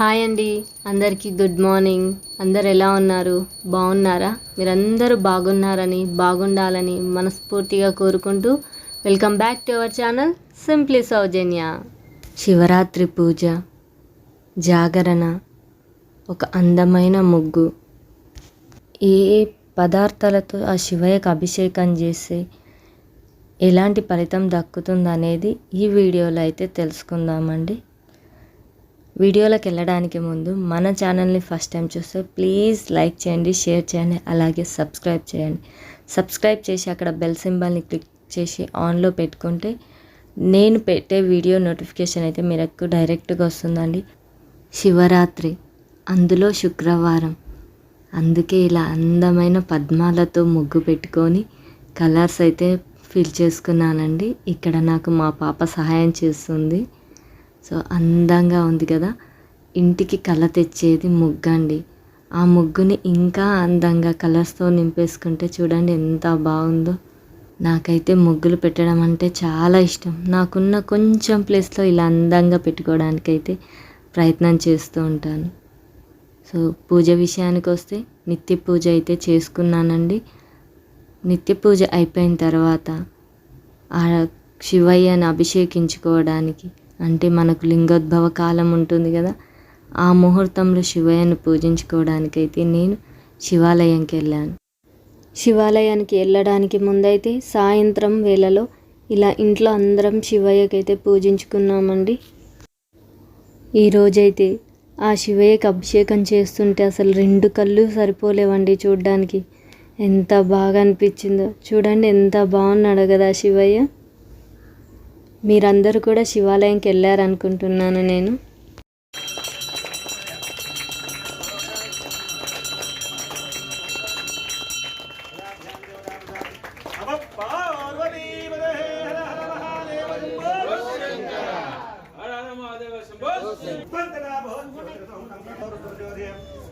Hi అండి. అందరికీ good morning. అందరు ఎలా ఉన్నారు? బాగున్నారా? మీరందరూ బాగున్నారని బాగుండాలని మనస్ఫూర్తిగా కోరుకుంటూ welcome back to our channel simply Soujanya. Shivaratri పూజ జాగరణ ఒక అందమైన ముగ్గు. ఏ ఏ పదార్థాలతో ఆ శివయ్యకు అభిషేకం చేస్తే ఎలాంటి ఫలితం దక్కుతుంది అనేది ఈ వీడియోలో అయితే తెలుసుకుందామండి. వీడియోలోకి వెళ్ళడానికి ముందు మన ఛానల్ని ఫస్ట్ టైం చూస్తే ప్లీజ్ లైక్ చేయండి షేర్ చేయండి అలాగే సబ్స్క్రైబ్ చేయండి. సబ్స్క్రైబ్ చేసి అక్కడ బెల్ సింబల్ని క్లిక్ చేసి ఆన్లో పెట్టుకుంటే నేను పెట్టే వీడియో నోటిఫికేషన్ అయితే మీకు డైరెక్ట్గా వస్తుందండి. శివరాత్రి అందులో శుక్రవారం. అందుకే ఇలా అందమైన పద్మాలతో ముగ్గు పెట్టుకొని కలర్స్ అయితే ఫిల్ చేసుకున్నానండి. ఇక్కడ నాకు మా పాప సహాయం చేస్తుంది. సో అందంగా ఉంది కదా. ఇంటికి కళ తెచ్చేది ముగ్గు అండి ఆ ముగ్గుని ఇంకా అందంగా కలర్స్తో నింపేసుకుంటే చూడండి ఎంత బాగుందో. నాకైతే ముగ్గులు పెట్టడం అంటే చాలా ఇష్టం. నాకున్న కొంచెం ప్లేస్లో ఇలా అందంగా పెట్టుకోవడానికైతే ప్రయత్నం చేస్తూ ఉంటాను. సో పూజ విషయానికి వస్తే నిత్య పూజ అయితే చేసుకున్నానండి. నిత్య పూజ అయిపోయిన తర్వాత ఆ శివయ్యను అభిషేకించుకోవడానికి అంటే మనకు లింగోద్భవ కాలం ఉంటుంది కదా ఆ ముహూర్తంలో శివయ్యను పూజించుకోవడానికైతే నేను శివాలయంకి వెళ్ళాను. శివాలయానికి వెళ్ళడానికి ముందైతే సాయంత్రం వేళలో ఇలా ఇంట్లో అందరం శివయ్యకైతే పూజించుకున్నామండి. ఈరోజైతే ఆ శివయ్యకి అభిషేకం చేస్తుంటే అసలు రెండు కళ్ళు సరిపోలేవండి చూడ్డానికి. ఎంత బాగా అనిపించిందో. చూడండి ఎంత బాగున్నాడు కదా శివయ్య. మీరందరూ కూడా శివాలయంకి వెళ్ళారనుకుంటున్నాను నేను.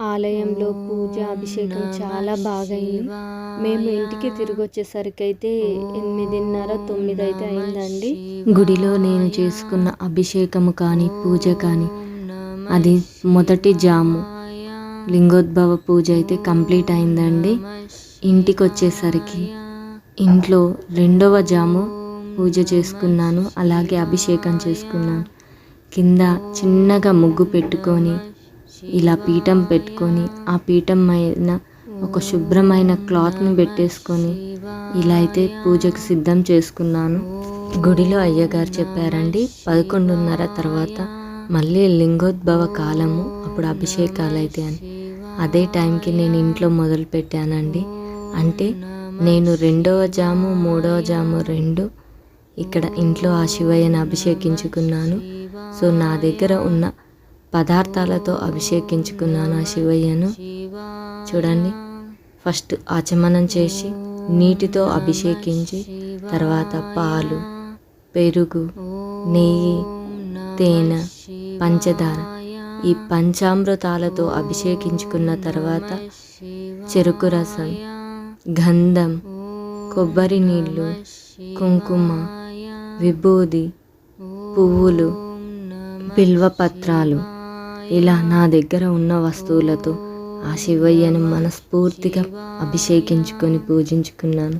ఆలయంలో పూజ అభిషేకం చాలా బాగైంది. మేము ఇంటికి తిరిగి వచ్చేసరికి అయితే ఎనిమిదిన్నర తొమ్మిది అయితే అయిందండి గుడిలో నేను చేసుకున్న అభిషేకము కానీ పూజ కానీ అది మొదటి జాము. లింగోద్భవ పూజ అయితే కంప్లీట్ అయిందండి. ఇంటికి వచ్చేసరికి ఇంట్లో రెండవ జాము పూజ చేసుకున్నాను అలాగే అభిషేకం చేసుకున్నాను. కింద చిన్నగా ముగ్గు పెట్టుకొని ఇలా పీఠం పెట్టుకొని ఆ పీఠం పైన ఒక శుభ్రమైన క్లాత్ని పెట్టేసుకొని ఇలా అయితే పూజకు సిద్ధం చేసుకున్నాను. గుడిలో అయ్యగారు చెప్పారండి పదకొండున్నర తర్వాత మళ్ళీ లింగోద్భవ కాలము అప్పుడు అభిషేకాలు అయితే అని. అదే టైంకి నేను ఇంట్లో మొదలు పెట్టానండి. అంటే నేను రెండవ జాము మూడవ జాము రెండు ఇక్కడ ఇంట్లో ఆ శివయ్యను అభిషేకించుకున్నాను. సో నా దగ్గర ఉన్న పదార్థాలతో అభిషేకించుకున్నాను ఆ శివయ్యను. చూడండి ఫస్ట్ ఆచమనం చేసి నీటితో అభిషేకించి తర్వాత పాలు పెరుగు నెయ్యి తేనె పంచదార ఈ పంచామృతాలతో అభిషేకించుకున్న తర్వాత చెరుకు రసం గంధం కొబ్బరి నీళ్ళు కుంకుమ విభూది పువ్వులు బిల్వపత్రాలు ఇలా నా దగ్గర ఉన్న వస్తువులతో ఆ శివయ్యను మనస్ఫూర్తిగా అభిషేకించుకొని పూజించుకున్నాను.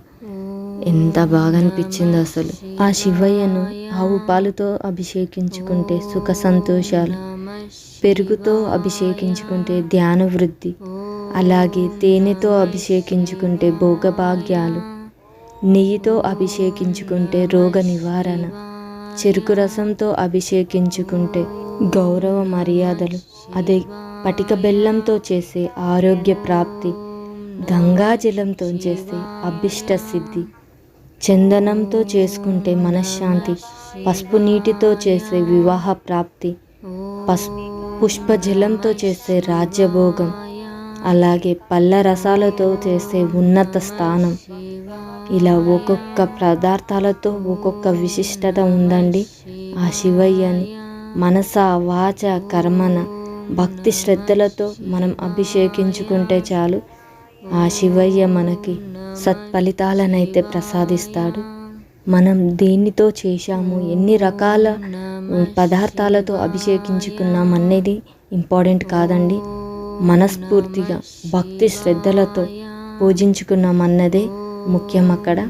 ఎంత బాగా అనిపించిందో అసలు. ఆ శివయ్యను ఆవు పాలుతో అభిషేకించుకుంటే సుఖ సంతోషాలు పెరుగుతో అభిషేకించుకుంటే ధ్యాన వృద్ధి అలాగే తేనెతో అభిషేకించుకుంటే భోగభాగ్యాలు నెయ్యితో అభిషేకించుకుంటే రోగ నివారణ చెరుకు రసంతో అభిషేకించుకుంటే గౌరవ మర్యాదలు. అదే పటిక బెల్లంతో చేసే ఆరోగ్య ప్రాప్తి గంగాజలంతో చేసే అభిష్ట సిద్ధి. చందనంతో చేసుకుంటే మనశ్శాంతి పసుపు నీటితో చేసే వివాహ ప్రాప్తి పసు పుష్పజలంతో చేసే రాజ్యభోగం అలాగే పళ్ళ రసాలతో చేసే ఉన్నత స్థానం. ఇలా ఒక్కొక్క పదార్థాలతో ఒక్కొక్క విశిష్టత ఉందండి. ఆ శివయ్యని మనస వాచ కర్మన భక్తి శ్రద్ధలతో మనం అభిషేకించుకుంటే చాలు. ఆ శివయ్య మనకి సత్ఫలితాలనైతే ప్రసాదిస్తాడు. మనం దేనితో చేశాము ఎన్ని రకాల పదార్థాలతో అభిషేకించుకున్నాం అనేది ఇంపార్టెంట్ కాదండి. మనస్ఫూర్తిగా భక్తి శ్రద్ధలతో పూజించుకున్నాం అన్నదే ముఖ్యం అక్కడ.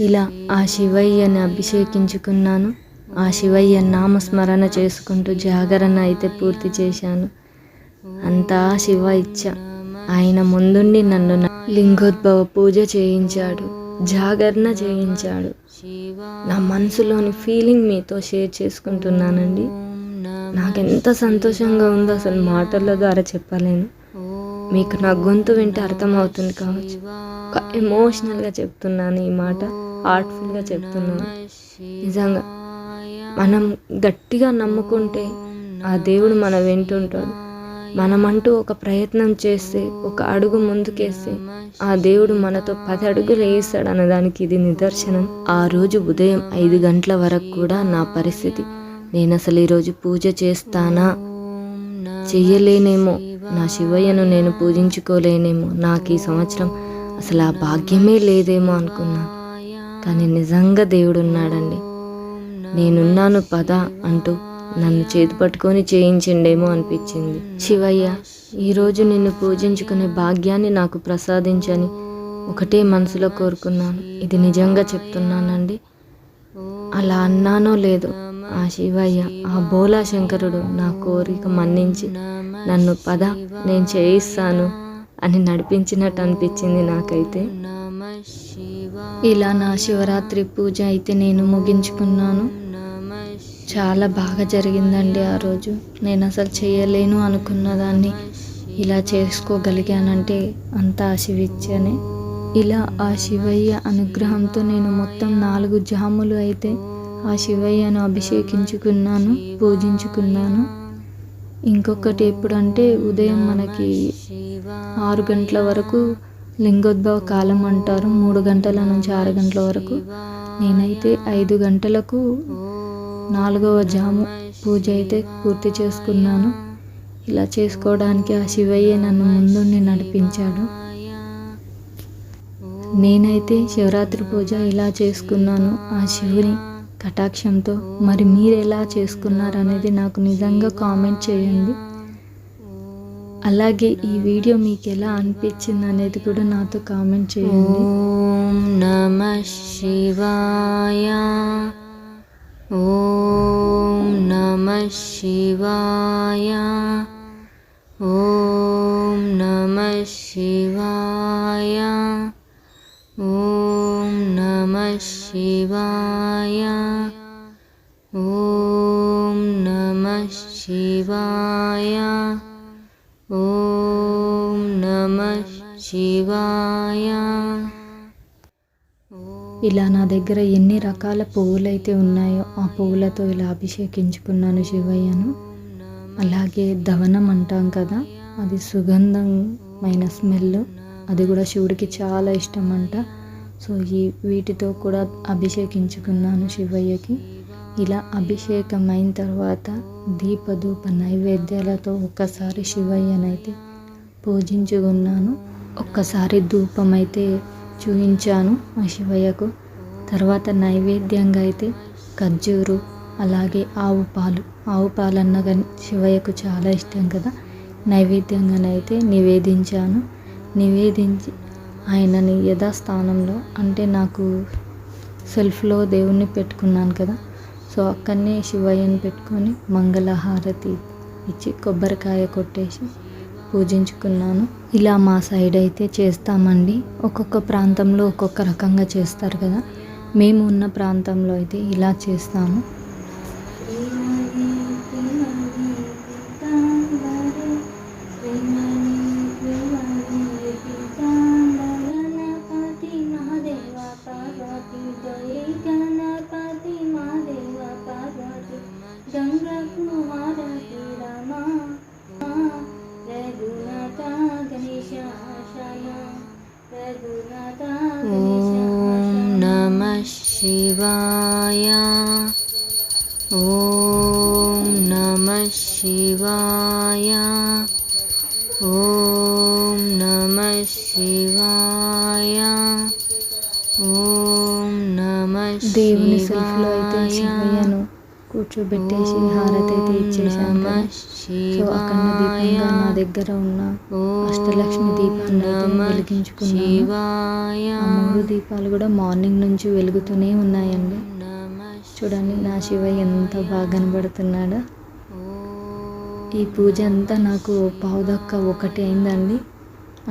ఇలా ఆ శివయ్యని అభిషేకించుకున్నాను. ఆ శివయ్య నామస్మరణ చేసుకుంటూ జాగరణ అయితే పూర్తి చేశాను. అంతా శివ ఇచ్చ. ఆయన ముందుండి నన్ను లింగోద్భవ పూజ చేయించాడు. జాగరణ చేయించాడు. నా మనసులోని ఫీలింగ్ మీతో షేర్ చేసుకుంటున్నానండి. నాకెంత సంతోషంగా ఉందో అసలు మాటల ద్వారా చెప్పలేను. మీకు నా గొంతు వింటే అర్థమవుతుంది కావచ్చు. ఒక ఎమోషనల్గా చెప్తున్నాను ఈ మాట. హార్ట్ఫుల్గా చెప్తున్నాను. నిజంగా మనం గట్టిగా నమ్ముకుంటే ఆ దేవుడు మన వెంటుంటాడు. మనమంటూ ఒక ప్రయత్నం చేస్తే ఒక అడుగు ముందుకేస్తే ఆ దేవుడు మనతో పది అడుగులు వేస్తాడు అన్నదానికి ఇది నిదర్శనం. ఆ రోజు ఉదయం ఐదు గంటల వరకు కూడా నా పరిస్థితి. నేను అసలు ఈరోజు పూజ చేస్తానా? చెయ్యలేనేమో. నా శివయ్యను నేను పూజించుకోలేనేమో. నాకు ఈ సంవత్సరం అసలు ఆ భాగ్యమే లేదేమో అనుకున్నాను కానీ నిజంగా దేవుడు ఉన్నాడండి నేనున్నాను పద అంటూ నన్ను చేతి పట్టుకొని చేయించిండేమో అనిపించింది. శివయ్య ఈరోజు నిన్ను పూజించుకునే భాగ్యాన్ని నాకు ప్రసాదించని ఒకటే మనసులో కోరుకున్నాను. ఇది నిజంగా చెప్తున్నానండి? అలా అన్నానో లేదో ఆ శివయ్య ఆ బోలా శంకరుడు నా కోరిక మన్నించి నన్ను పద నేను చేయిస్తాను అని నడిపించినట్టు అనిపించింది నాకైతే. ఇలా నా శివరాత్రి పూజ అయితే నేను ముగించుకున్నాను. చాలా బాగా జరిగిందండి ఆ రోజు. నేను అసలు చేయలేను అనుకున్న దాన్ని ఇలా చేసుకోగలిగానంటే అంతా శివిచ్చనే ఇలా ఆ శివయ్య అనుగ్రహంతో నేను మొత్తం నాలుగు జాములు అయితే ఆ శివయ్యను అభిషేకించుకున్నాను పూజించుకున్నాను. ఇంకొకటి ఎప్పుడంటే ఉదయం మనకి ఆరు గంటల వరకు లింగోద్భవ కాలం అంటారు. మూడు గంటల నుంచి ఆరు గంటల వరకు. నేనైతే ఐదు గంటలకు నాలుగవ జాము పూజ అయితే పూర్తి చేసుకున్నాను. ఇలా చేసుకోవడానికి ఆ శివయ్య నన్ను ముందుండి నడిపించాడు. నేనైతే శివరాత్రి పూజ ఇలా చేసుకున్నాను. ఆ శివుని కటాక్షంతో. మరి మీరు ఎలా చేసుకున్నారు అనేది నాకు నిజంగా కామెంట్ చేయండి. అలాగే ఈ వీడియో మీకు ఎలా అనిపించింది అనేది కూడా నాతో కామెంట్ చేయండి. ఓం నమ శివాయ. ఓం నమ శివాయ. ఓం నమ శివాయ. ఓం నమ శివాయ. ఓం నమ శివాయ. ఓం నమ శివాయ. ఇలా నా దగ్గర ఎన్ని రకాల పువ్వులైతే ఉన్నాయో ఆ పువ్వులతో ఇలా అభిషేకించుకున్నాను శివయ్యను. అలాగే దవనం అంటాం కదా అది సుగంధమైన స్మెల్. అది కూడా శివుడికి చాలా ఇష్టం అంట. సో ఈ వీటితో కూడా అభిషేకించుకున్నాను శివయ్యకి. ఇలా అభిషేకం అయిన తర్వాత దీపధూప నైవేద్యాలతో ఒక్కసారి శివయ్యనైతే పూజించుకున్నాను. ఒక్కసారి ధూపం అయితే చూపించాను ఆ శివయ్యకు. తర్వాత నైవేద్యంగా అయితే ఖర్జూరు అలాగే ఆవు పాలు. ఆవు పాలు అన్న కానీ శివయ్యకు చాలా ఇష్టం కదా. నైవేద్యంగానైతే నివేదించాను. నివేదించి ఆయనని యథాస్థానంలో అంటే నాకు సెల్ఫ్లో దేవుణ్ణి పెట్టుకున్నాను కదా. సో అక్కడనే శివయ్యని పెట్టుకొని మంగళహారతి ఇచ్చి కొబ్బరికాయ కొట్టేసి పూజించుకున్నాను. ఇలా మా సైడ్ అయితే చేస్తామండి. ఒక్కొక్క ప్రాంతంలో ఒక్కొక్క రకంగా చేస్తారు కదా. మేము ఉన్న ప్రాంతంలో అయితే ఇలా చేస్తాము. ॐ नमः शिवाय ॐ नमः शिवाय ॐ नमः शिवाय ॐ నమ దేవుని సెల్ఫ్లో అయితే శివయ్యను కూర్చోబెట్టేసి హారతి అయితే ఇచ్చేసాను కదా సో అక్కడ దీపంగా నా దగ్గర ఉన్న అష్టలక్ష్మి దీపాన్ని వెలిగించుకున్నాను. ఆ మూడు దీపాలు కూడా మార్నింగ్ నుంచి వెలుగుతూనే ఉన్నాయండి. చూడండి నా శివయ్య ఎంత బాగా కనబడుతున్నాడో. ఈ పూజ అంతా నాకు పావుదక్క ఒకటి అయిందండి.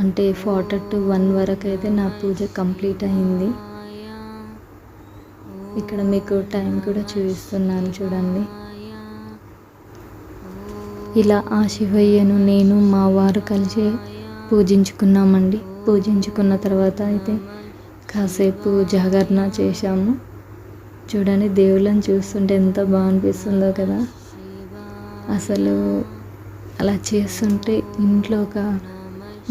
అంటే ఫార్టీ టు వన్ వరకు అయితే నా పూజ కంప్లీట్ అయింది. ఇక్కడ మీకు టైం కూడా చూపిస్తున్నాను చూడండి. ఇలా ఆ శివయ్యను నేను మా వారు కలిసి పూజించుకున్నామండి. పూజించుకున్న తర్వాత అయితే కాసేపు జాగరణ చేశాము. చూడండి దేవుళ్ళని చూస్తుంటే ఎంత బాగా అనిపిస్తుందో కదా. అసలు అలా చేస్తుంటే ఇంట్లో ఒక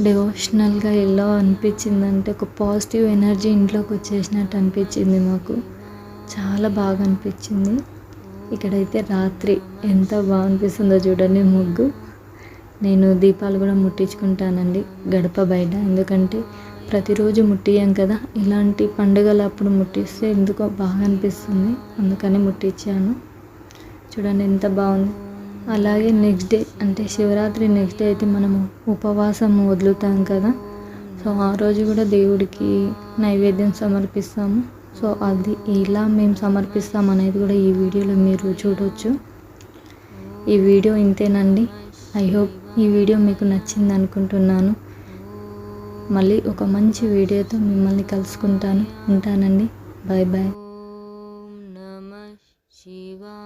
డివోషనల్గా ఎలా అనిపించిందంటే ఒక పాజిటివ్ ఎనర్జీ ఇంట్లోకి వచ్చేసినట్టు అనిపించింది మాకు. చాలా బాగా అనిపించింది ఇక్కడైతే రాత్రి ఎంత బాగా అనిపిస్తుందో చూడండి ముగ్గు. నేను దీపాలు కూడా ముట్టించుకుంటానండి గడప బయట. ఎందుకంటే ప్రతిరోజు ముట్టియం కదా. ఇలాంటి పండుగలు అప్పుడు ముట్టిస్తే ఎందుకో బాగా అనిపిస్తుంది అందుకని ముట్టించాను చూడండి ఎంత బాగుంది. అలాగే నెక్స్ట్ డే అంటే శివరాత్రి నెక్స్ట్ డే అయితే మనము ఉపవాసం వదులుతాం కదా. సో ఆ రోజు కూడా దేవుడికి నైవేద్యం సమర్పిస్తాము. సో అది ఎలా మేము సమర్పిస్తాం అనేది కూడా ఈ వీడియోలో మీరు చూడవచ్చు ఈ వీడియో ఇంతేనండి. ఐ హోప్ ఈ వీడియో మీకు నచ్చింది అనుకుంటున్నాను మళ్ళీ ఒక మంచి వీడియోతో మిమ్మల్ని కలుసుకుంటాను. ఉంటానండి. Bye bye. శివా